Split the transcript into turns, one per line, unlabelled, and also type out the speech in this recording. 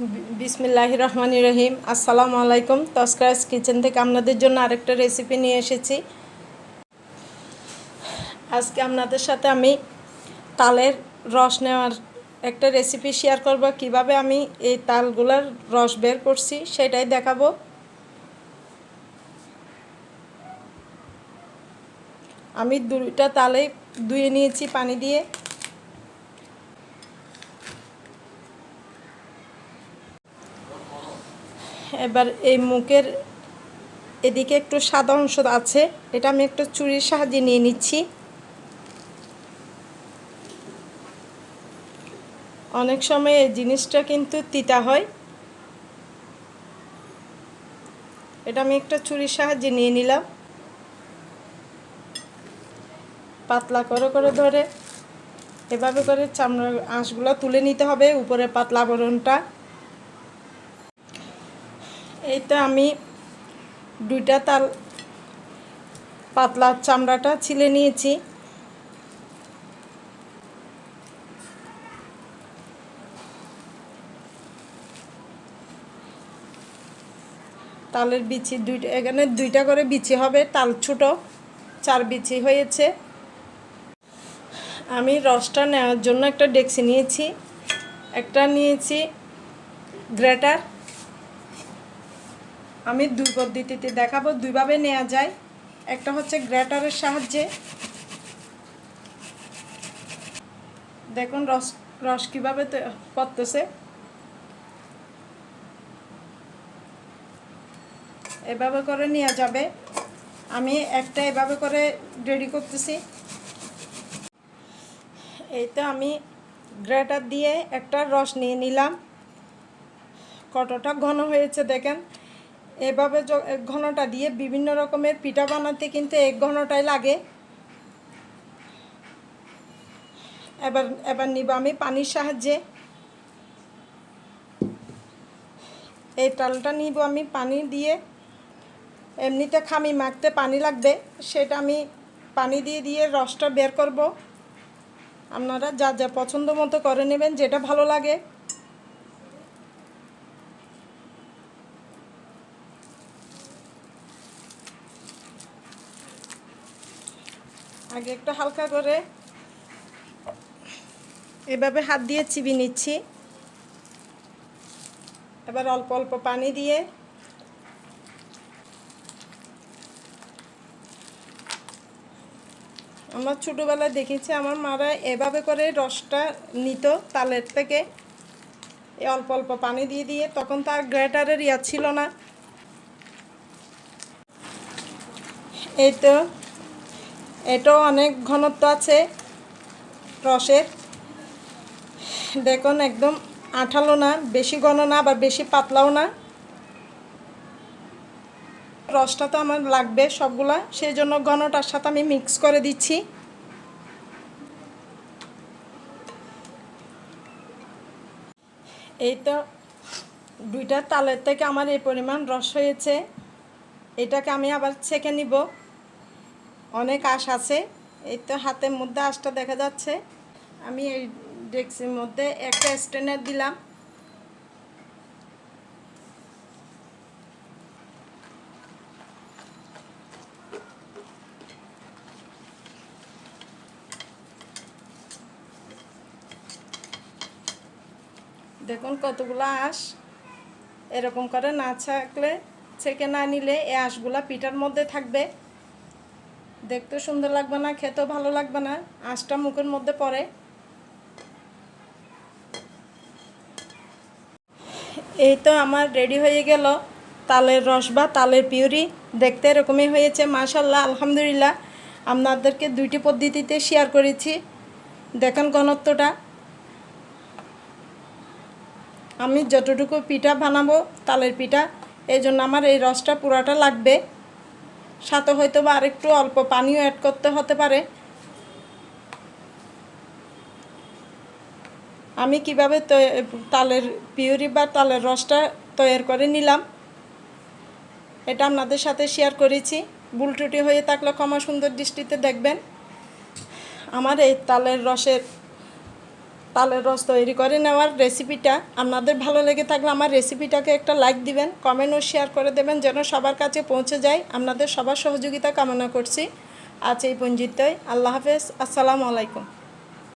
বিসমিল্লাহ রহমান রহিম। আসসালামু আলাইকুম। তস্করাস কিচেন থেকে আপনাদের জন্য আরেকটা রেসিপি নিয়ে এসেছি। আজকে আপনাদের সাথে আমি তালের রস নেওয়ার একটা রেসিপি শেয়ার করব। কীভাবে আমি এই তালগুলোর রস বের করছি সেটাই দেখাবো। আমি দুইটা তালে ধুয়ে নিয়েছি পানি দিয়ে। এবার এই মুখের এদিকে একটু সাদা অংশ আছে। এটা আমি একটু চুরির সাহায্যে নিয়ে নিচ্ছি। অনেক সময় এই জিনিসটা কিন্তু তিতা হয়। এটা আমি একটা চুরির সাহায্যে নিয়ে নিলাম। পাতলা করে করে ধরে, এভাবে করে চামড়ার আঁশগুলো তুলে নিতে হবে। উপরে পাতলা আবরণটা এই তো আমি দুইটা তাল পাতলা চামড়াটা ছিলে নিয়েছি। তালের বিচি দুইটা, এখানে দুইটা করে বিচি হবে, তাল ছোটো, চার বিচি হয়েছে। আমি রসটা নেওয়ার জন্য একটা ডেক্সি নিয়েছি, একটা নিয়েছি গ্রেটার আমি দুই পদ্ধতিতে দেখাবো, দুইভাবে নেওয়া যায়। একটা হচ্ছে গ্রেটারের সাহায্যে। দেখুন রস রস কীভাবে পড়তেছে। এভাবে করে নেওয়া যাবে। আমি একটা এভাবে করে রেডি করতেছি। এই তো আমি গ্রেটার দিয়ে একটা রস নিয়ে নিলাম। কতটা ঘন হয়েছে দেখেন। এভাবে এক ঘনটা দিয়ে বিভিন্ন রকমের পিঠা বানাতে কিন্তু এক ঘনটাই লাগে। এবার এবার নিব আমি পানির সাহায্যে। এই তালটা নিব আমি পানি দিয়ে। এমনিতে খামি মাখতে পানি লাগবে, সেটা আমি পানি দিয়ে দিয়ে রসটা বের করব। আপনারা যা যা পছন্দ মতো করে নেবেন, যেটা ভালো লাগে। আগে একটু হালকা করে এভাবে হাত দিয়ে চিবি নিচ্ছি। এবার অল্প অল্প পানি দিয়ে আমার ছোটোবেলায় দেখেছি, আমার মারা এভাবে করে রসটা নিত তালের থেকে। এই অল্প অল্প পানি দিয়ে দিয়ে তখন তার গ্রেটারের ইয়া ছিল না। এই তো এটাও অনেক ঘনত্ব আছে রসের। দেখুন, একদম আঠালো না, বেশি ঘন না, আবার বেশি পাতলাও না। রসটা তো আমার লাগবে সবগুলা সেই জন্য ঘনটার সাথে আমি মিক্স করে দিচ্ছি। এই তো দুইটা তালের থেকে আমার এই পরিমাণ রস হয়েছে। এটাকে আমি আবার ছেঁকে নিব। অনেক আশ আছে। এই তো হাতের মধ্যে আশটা দেখা যাচ্ছে। আমি এই ডেক্সির মধ্যে একটা স্ট্যান্ডার দিলাম। দেখুন কতগুলো আঁশ। এরকম করে না থাকলে ছেঁকে না নিলে এই আঁশগুলা পিঠার মধ্যে থাকবে। দেখতে সুন্দর লাগবে না, খেতেও ভালো লাগবে না আঁশটা মুখের মধ্যে পড়ে। এই তো আমার রেডি হয়ে গেল তালের রস বা তালের পিউরি। দেখতে এরকমই হয়েছে মাশাল্লাহ আলহামদুলিল্লাহ। আপনাদেরকে দুইটি পদ্ধতিতে শেয়ার করেছি। দেখেন ঘনত্বটা। আমি যতটুকু পিঠা বানাবো, তালের পিঠা, এই জন্য আমার এই রসটা পুরাটা লাগবে। সাথে হয়তো বা আরেকটু অল্প পানিও অ্যাড করতে হতে পারে। আমি কীভাবে তালের পিউরি বা তালের রসটা তৈরি করে নিলাম। এটা আপনাদের সাথে শেয়ার করেছি। ত্রুটি হয়ে থাকলে ক্ষমা সুন্দর দৃষ্টিতে দেখবেন। আমার এই তালের রসের তালের রস তৈরি করে নেওয়ার রেসিপিটা আপনাদের ভালো লেগে থাকলে আমার রেসিপিটাকে একটা লাইক দিবেন কমেন্ট ও শেয়ার করে দেবেন যেন সবার কাছে পৌঁছে যায়। আপনাদের সবার সহযোগিতা কামনা করছি। আজ এই পঞ্জিতই আল্লাহ হাফেজ। আসসালামু আলাইকুম।